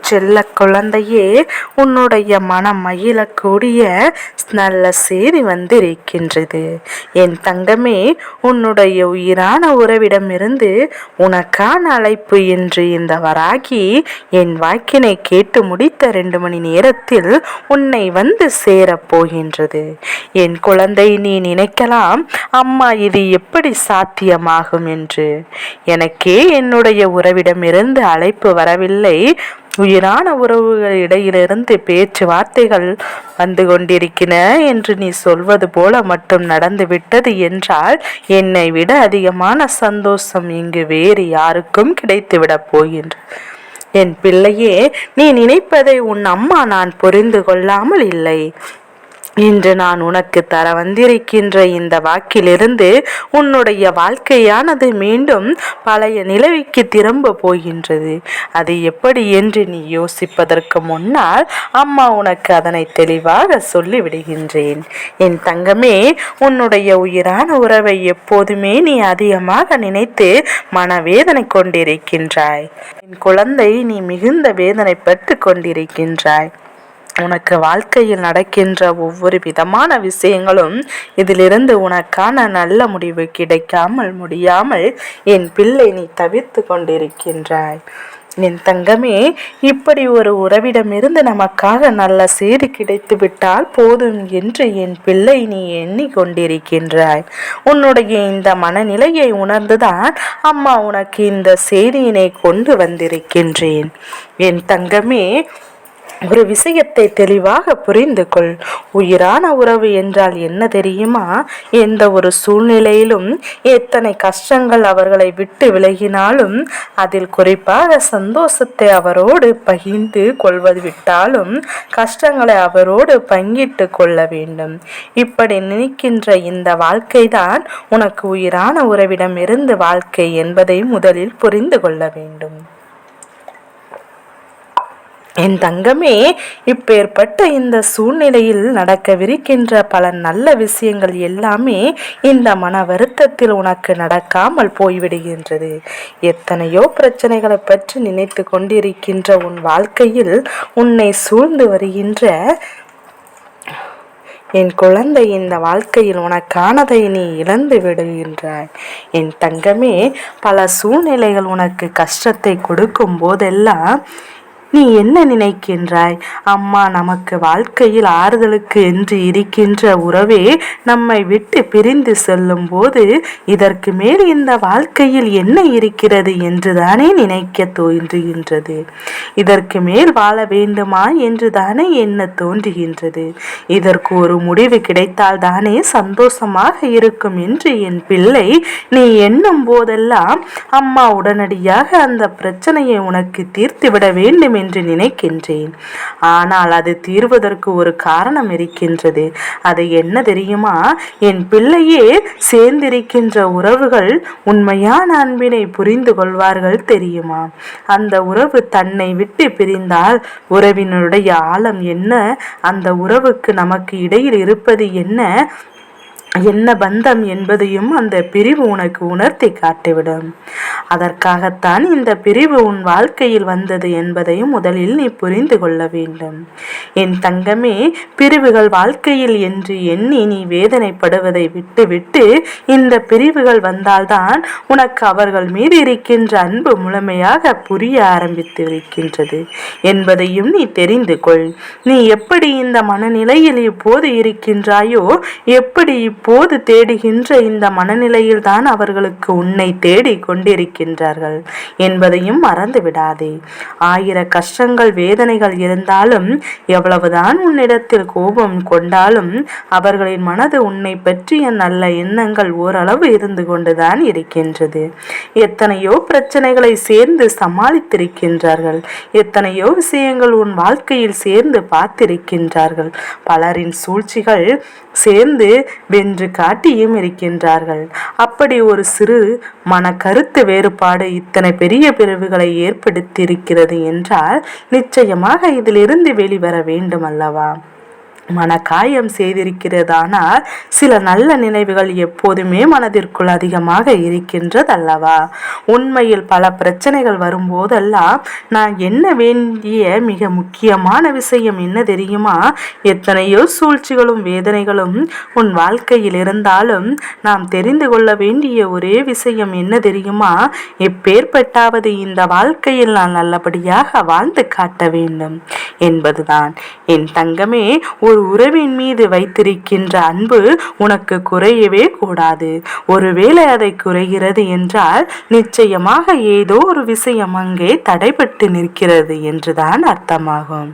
செல்ல குழந்தையே உன்னுடைய மனம் மகிழக்கூடிய நல்ல செய்தி வந்திருக்கின்றது. என் தங்கமே உன்னுடைய உயிரான உறவிடமிருந்து உனக்கான அழைப்பு என்று இந்த வராகி என் வாக்கினை கேட்டு முடித்த ரெண்டு மணி நேரத்தில் உன்னை வந்து சேரப் போகின்றது. என் குழந்தை நீ நினைக்கலாம் அம்மா இது எப்படி சாத்தியமாகும் என்று. எனக்கே என்னுடைய உறவிடமிருந்து அழைப்பு வரவில்லை உயிரான உறவுகள் இடையிலிருந்து பேச்சுவார்த்தைகள் வந்து கொண்டிருக்கின என்று நீ சொல்வது போல மட்டும் நடந்துவிட்டது என்றால் என்னை விட அதிகமான சந்தோஷம் இங்கு வேறு யாருக்கும் கிடைத்துவிடப் போகின்ற. என் பிள்ளையே நீ நினைப்பதை உன் அம்மா நான் புரிந்து கொள்ளாமல் இல்லை. இன்று நான் உனக்கு தர வந்திருக்கின்ற இந்த வாக்கிலிருந்து உன்னுடைய வாழ்க்கையானது மீண்டும் பழைய நிலவிக்கு திரும்ப போகின்றது. அது எப்படி என்று நீ யோசிப்பதற்கு முன்னால் அம்மா உனக்கு அதனை தெளிவாக சொல்லிவிடுகின்றேன். என் தங்கமே உன்னுடைய உயிரான உறவை எப்போதுமே நீ அதிகமாக நினைத்து மனவேதனை கொண்டிருக்கின்றாய். என் குழந்தை நீ மிகுந்த வேதனைப்பட்டு கொண்டிருக்கின்றாய். உனக்கு வாழ்க்கையில் நடக்கின்ற ஒவ்வொரு விதமான விஷயங்களும் இதிலிருந்து உனக்கான நல்ல முடிவு கிடைக்காமல் முடியாமல் என் பிள்ளை நீ தவிர்த்து கொண்டிருக்கின்றாய். என் தங்கமே இப்படி ஒரு உறவிடமிருந்து நமக்காக நல்ல செய்தி கிடைத்து விட்டால் போதும் என்று என் பிள்ளை நீ எண்ணிக்கொண்டிருக்கின்றாய் உன்னுடைய இந்த மனநிலையை உணர்ந்துதான் அம்மா உனக்கு இந்த செய்தியினை கொண்டு வந்திருக்கின்றேன். என் தங்கமே ஒரு விஷயத்தை தெளிவாக புரிந்து கொள். உயிரான உறவு என்றால் என்ன தெரியுமா? எந்த ஒரு சூழ்நிலையிலும் எத்தனை கஷ்டங்கள் அவர்களை விட்டு விலகினாலும் அதில் குறிப்பாக சந்தோஷத்தை அவரோடு பகிர்ந்து கொள்வது விட்டாலும் கஷ்டங்களை அவரோடு பங்கிட்டு கொள்ள வேண்டும். இப்படி நினைக்கின்ற இந்த வாழ்க்கைதான் உனக்கு உயிரான உறவிடம் இருந்து வாழ்க்கை என்பதை முதலில் புரிந்து கொள்ள வேண்டும். என் தங்கமே இப்பேற்பட்ட இந்த சூழ்நிலையில் நடக்கவிருக்கின்ற பல நல்ல விஷயங்கள் எல்லாமே இந்த மன வருத்தத்தில் உனக்கு நடக்காமல் போய்விடுகின்றது. எத்தனையோ பிரச்சனைகளை பற்றி நினைத்து கொண்டிருக்கின்ற உன் வாழ்க்கையில் உன்னை சூழ்ந்து வருகின்ற என் குழந்தை இந்த வாழ்க்கையில் உனக்கானதை நீ இழந்து விடுகின்றாய். என் தங்கமே பல சூழ்நிலைகள் உனக்கு கஷ்டத்தை கொடுக்கும் போதெல்லாம் நீ என்ன நினைக்கின்றாய்? அம்மா நமக்கு வாழ்க்கையில் ஆறுதலுக்கு என்று இருக்கின்ற உறவே நம்மை விட்டு பிரிந்து செல்லும் போது இதற்கு மேல் இந்த வாழ்க்கையில் என்ன இருக்கிறது என்று தானே நினைக்க தோன்றுகின்றது. இதற்கு மேல் வாழ வேண்டுமா என்று தானே என்ன தோன்றுகின்றது. இதற்கு ஒரு முடிவு கிடைத்தால் தானே சந்தோஷமாக இருக்கும் என்று என் பிள்ளை நீ எண்ணும் போதெல்லாம் அம்மா உடனடியாக அந்த பிரச்சனையை உனக்கு தீர்த்துவிட வேண்டும் என்று நினைக்கின்றேன். ஆனால் அது தீர்வதற்கு ஒரு காரணம் இருக்கின்றது. அது என்ன தெரியுமா? என் பிள்ளையே சேர்ந்திருக்கின்ற உறவுகள் உண்மையான அன்பினை புரிந்து கொள்வார்கள் தெரியுமா? அந்த உறவு தன்னை விட்டு பிரிந்தால் உறவினுடைய ஆழம் என்ன? அந்த உறவுக்கு நமக்கு இடையில் இருப்பது என்ன? என்ன பந்தம் என்பதையும் அந்த பிரிவு உனக்கு உணர்த்தி காட்டிவிடும். அதற்காகத்தான் இந்த பிரிவு உன் வாழ்க்கையில் வந்தது என்பதையும் முதலில் நீ புரிந்து கொள்ள வேண்டும். என் தங்கமே பிரிவுகள் வாழ்க்கையில் என்று எண்ணி நீ வேதனைப்படுவதை விட்டுவிட்டு இந்த பிரிவுகள் வந்தால்தான் உனக்கு அவர்கள் மீது இருக்கின்ற அன்பு முழுமையாக புரிய ஆரம்பித்து இருக்கின்றது என்பதையும் நீ தெரிந்து கொள். நீ எப்படி இந்த மனநிலையில் இப்போது இருக்கின்றாயோ எப்படி இப்போது தேடுகின்ற இந்த மனநிலையில் தான் அவர்களுக்கு உன்னை தேடி கொண்டிருக்கின்றார்கள் என்பதையும் மறந்து விடாதே. ஆயிர கஷ்டங்கள் வேதனைகள் இருந்தாலும் எவ்வளவுதான் உன்னிடத்தில் கோபம் கொண்டாலும் அவர்களின் மனது உன்னை பற்றிய நல்ல எண்ணங்கள் ஓரளவு இருந்து கொண்டுதான் இருக்கின்றது. எத்தனையோ பிரச்சனைகளை சேர்ந்து சமாளித்திருக்கின்றார்கள். எத்தனையோ விஷயங்கள் உன் வாழ்க்கையில் சேர்ந்து பார்த்திருக்கின்றார்கள். பலரின் சூழ்ச்சிகள் சேர்ந்து என்று காட்டியும் இருக்கின்றார்கள். அப்படி ஒரு சிறு மன கருத்து வேறுபாடு இத்தனை பெரிய பிரிவுகளை ஏற்படுத்தியிருக்கிறது என்றால் நிச்சயமாக இதிலிருந்து வெளிவர வேண்டும் அல்லவா மனக்காயம் செய்திருக்கிறதானால் சில நல்ல நினைவுகள் எப்போதுமே மனதிற்குள் அதிகமாக இருக்கின்றதல்லவா? உண்மையில் பல பிரச்சனைகள் வரும்போதெல்லாம் நான் என்ன வேண்டிய மிக முக்கியமான விஷயம் என்ன தெரியுமா? எத்தனையோ சூழ்ச்சிகளும் வேதனைகளும் உன் வாழ்க்கையில் இருந்தாலும் நாம் தெரிந்து கொள்ள வேண்டிய ஒரே விஷயம் என்ன தெரியுமா? எப்பேற்பட்டாவது இந்த வாழ்க்கையில் நான் நல்லபடியாக வாழ்ந்து காட்ட வேண்டும் என்பதுதான். என் தங்கமே ஒரு உறவின் மீது வைத்திருக்கின்ற அன்பு உனக்கு குறையவே கூடாது. ஒருவேளை அதை குறைகிறது என்றால் நிச்சயமாக ஏதோ ஒரு விஷயம் அங்கே தடைபட்டு நிற்கிறது என்றுதான் அர்த்தமாகும்.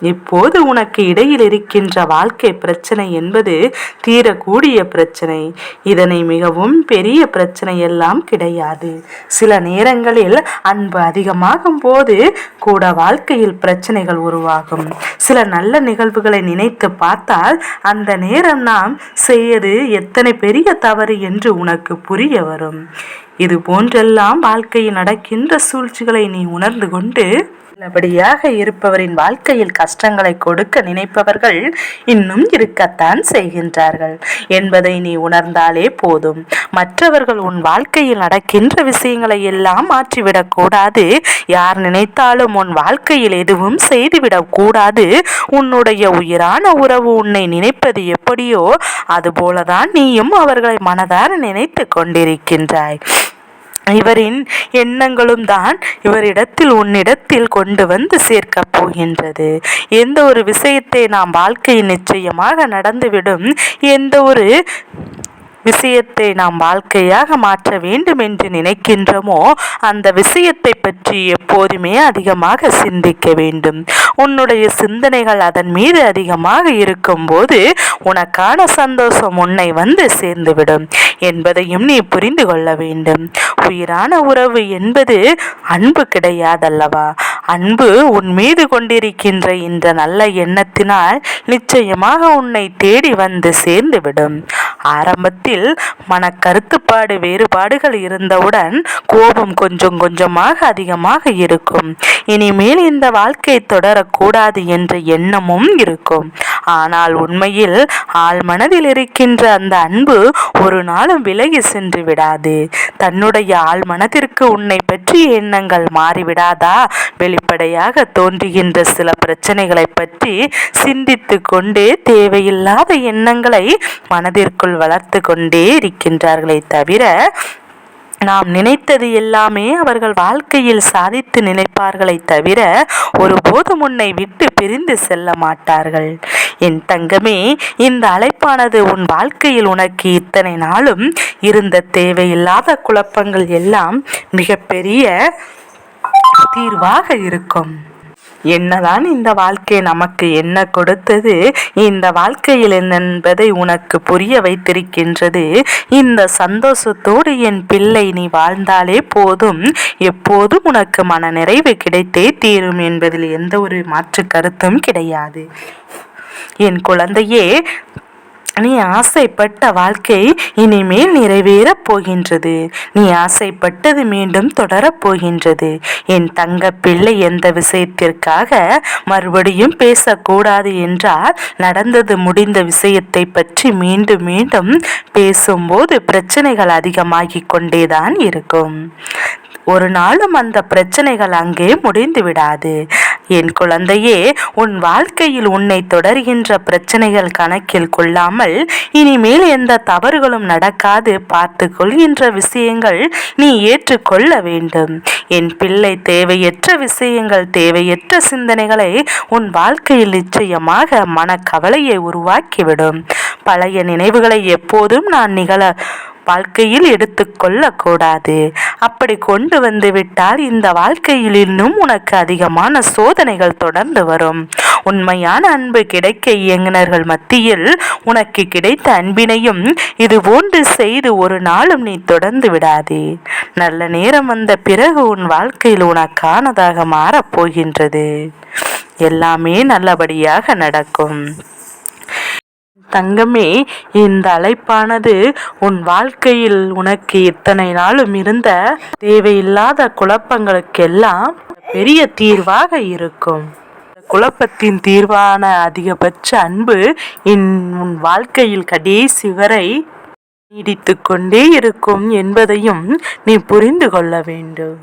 இப்போது உனக்கு இடையில் இருக்கின்ற வாழ்க்கை பிரச்சனை என்பது தீரக்கூடிய பிரச்சனை. இதனை மிகவும் பெரிய பிரச்சனை எல்லாம் கிடையாது. சில நேரங்களில் அன்பு அதிகமாகும் போது கூட வாழ்க்கையில் பிரச்சனைகள் உருவாகும். சில நல்ல நிகழ்வுகளை நினைத்து பார்த்தால் அந்த நேரம் நாம் செய்யது எத்தனை பெரிய தவறு என்று உனக்கு புரிய வரும். இது போன்றெல்லாம் வாழ்க்கையில் நடக்கின்ற சூழ்ச்சிகளை நீ உணர்ந்து கொண்டு நல்லபடியாக இருப்பவரின் வாழ்க்கையில் கஷ்டங்களை கொடுக்க நினைப்பவர்கள் இன்னும் இருக்கத்தான் செய்கின்றார்கள். என்பதை நீ உணர்ந்தாலே போதும். மற்றவர்கள் உன் வாழ்க்கையில் நடக்கின்ற விஷயங்களை எல்லாம் மாற்றிவிடக் கூடாது. யார் நினைத்தாலும் உன் வாழ்க்கையில் எதுவும் செய்துவிடக் கூடாது. உன்னுடைய உயிரான உறவு உன்னை நினைப்பது எப்படியோ அதுபோலதான் நீயும் அவர்களை மனதார நினைத்து கொண்டிருக்கின்றாய். இவரின் எண்ணங்களும் தான் இவரிடத்தில் உன்னிடத்தில் கொண்டு வந்து சேர்க்கப் போகின்றது. எந்த ஒரு விஷயத்தை நாம் வாழ்க்கையில் நிச்சயமாக நடந்துவிடும் எந்த ஒரு விஷயத்தை நாம் வாழ்க்கையாக மாற்ற வேண்டும் என்று நினைக்கின்றோமோ அந்த விஷயத்தை பற்றி எப்போதுமே அதிகமாக சிந்திக்க வேண்டும். உன்னுடைய சிந்தனைகள் அதன் மீது அதிகமாக இருக்கும்போது உனக்கான சந்தோஷம் உன்னை வந்து சேர்ந்துவிடும் என்பதையும் நீ புரிந்து கொள்ள வேண்டும். உயிரான உறவு என்பது அன்பு கிடையாதல்லவா? அன்பு உன் மீது கொண்டிருக்கின்ற இந்த நல்ல எண்ணத்தினால் நிச்சயமாக உன்னை தேடி வந்து சேர்ந்துவிடும். ஆரம்பத்தில் மன கருத்துப்பாடு வேறுபாடுகள் இருந்தவுடன் கோபம் கொஞ்சம் கொஞ்சமாக அதிகமாக இருக்கும். இனிமேல் இந்த வாழ்க்கை தொடரக்கூடாது என்ற எண்ணமும் இருக்கும். ஆனால் உண்மையில் ஆள் மனதில் இருக்கின்ற அந்த அன்பு ஒரு நாளும் விலகி சென்று விடாது. தன்னுடைய ஆள் மனதிற்கு உன்னை பற்றிய எண்ணங்கள் மாறிவிடாதா? வெளிப்படையாக தோன்றுகின்ற சில பிரச்சனைகளை பற்றி சிந்தித்து கொண்டே தேவையில்லாத எண்ணங்களை மனதிற்குள் வளர்த்து கொண்டே இருக்கின்றார்களே தவிர நாம் நினைத்தது எல்லாமே அவர்கள் வாழ்க்கையில் சாதித்து நினைப்பார்களை தவிர ஒருபோதும் உன்னை விட்டு பிரிந்து செல்ல மாட்டார்கள். என் தங்கமே இந்த அழைப்பானது உன் வாழ்க்கையில் உனக்கு இத்தனை நாளும் இருந்த தேவையில்லாத குழப்பங்கள் எல்லாம் மிகப்பெரிய தீர்வாக இருக்கும். என்னதான் இந்த வாழ்க்கை நமக்கு என்ன கொடுத்தது இந்த வாழ்க்கையில் என்பதை உனக்கு புரிய வைத்திருக்கின்றது இந்த சந்தோஷத்தோடு என் பிள்ளை நீ வாழ்ந்தாலே போதும் எப்போதும் உனக்கு மன நிறைவு கிடைத்தே தீரும் என்பதில் எந்த ஒரு மாற்று கருத்தும் கிடையாது. என் குழந்தையே நீ ஆசைப்பட்ட வாழ்க்கை இனிமேல் நிறைவேறப் போகின்றது. நீ ஆசைப்பட்டது மீண்டும் தொடரப் போகின்றது. என் தங்க பிள்ளை எந்த விஷயத்திற்காக மறுபடியும் பேசக்கூடாது என்றால் நடந்தது முடிந்த விஷயத்தை பற்றி மீண்டும் மீண்டும் பேசும்போது பிரச்சனைகள் அதிகமாகிக் கொண்டேதான் இருக்கும். ஒரு நாளும் அந்த பிரச்சனைகள் அங்கே முடிந்து விடாது. என் குழந்தையே உன் வாழ்க்கையில் உன்னை தொடர்கின்ற பிரச்சனைகள் கணக்கில் கொள்ளாமல் இனிமேல் எந்த தவறுகளும் நடக்காது பார்த்து கொள்கின்ற விஷயங்கள் நீ ஏற்றுக்கொள்ள வேண்டும். என் பிள்ளை தேவையற்ற விஷயங்கள் தேவையற்ற சிந்தனைகளை உன் வாழ்க்கையில் நிச்சயமாக மனக்கவலையை உருவாக்கிவிடும். பழைய நினைவுகளை எப்போதும் நான் நிகழ வாழ்க்கையில் எடுத்துக்கொள்ளக்கூடாது அப்படி கொண்டு வந்து விட்டால் இந்த வாழ்க்கையில் இன்னும் உனக்கு அதிகமான சோதனைகள் தொடர்ந்து வரும். உண்மையான அன்பு கிடைக்க இயங்குனர்கள் மத்தியில் உனக்கு கிடைத்த அன்பினையும் இது போன்று செய்து ஒரு நாளும் நீ தொடர்ந்து விடாதே. நல்ல நேரம் வந்த பிறகு உன் வாழ்க்கையில் உனக்கானதாக மாறப்போகின்றது எல்லாமே நல்லபடியாக நடக்கும். தங்கமே இந்த அழைப்பானது உன் வாழ்க்கையில் உனக்கு இத்தனை நாளும் இருந்த தேவையில்லாத குழப்பங்களுக்கெல்லாம் பெரிய தீர்வாக இருக்கும். குழப்பத்தின் தீர்வான அதிகபட்ச அன்பு இன் உன் வாழ்க்கையில் கடைசி வரை நீடித்து கொண்டே இருக்கும் என்பதையும் நீ புரிந்து கொள்ள வேண்டும்.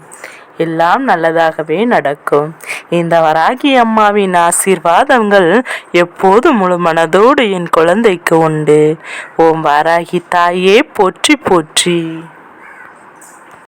எல்லாம் நல்லதாகவே நடக்கும். இந்த வராகி அம்மாவின் ஆசீர்வாதங்கள் எப்போது முழு மனதோடு என் குழந்தைக்கு உண்டு. ஓம் வராகி தாயே போற்றி போற்றி.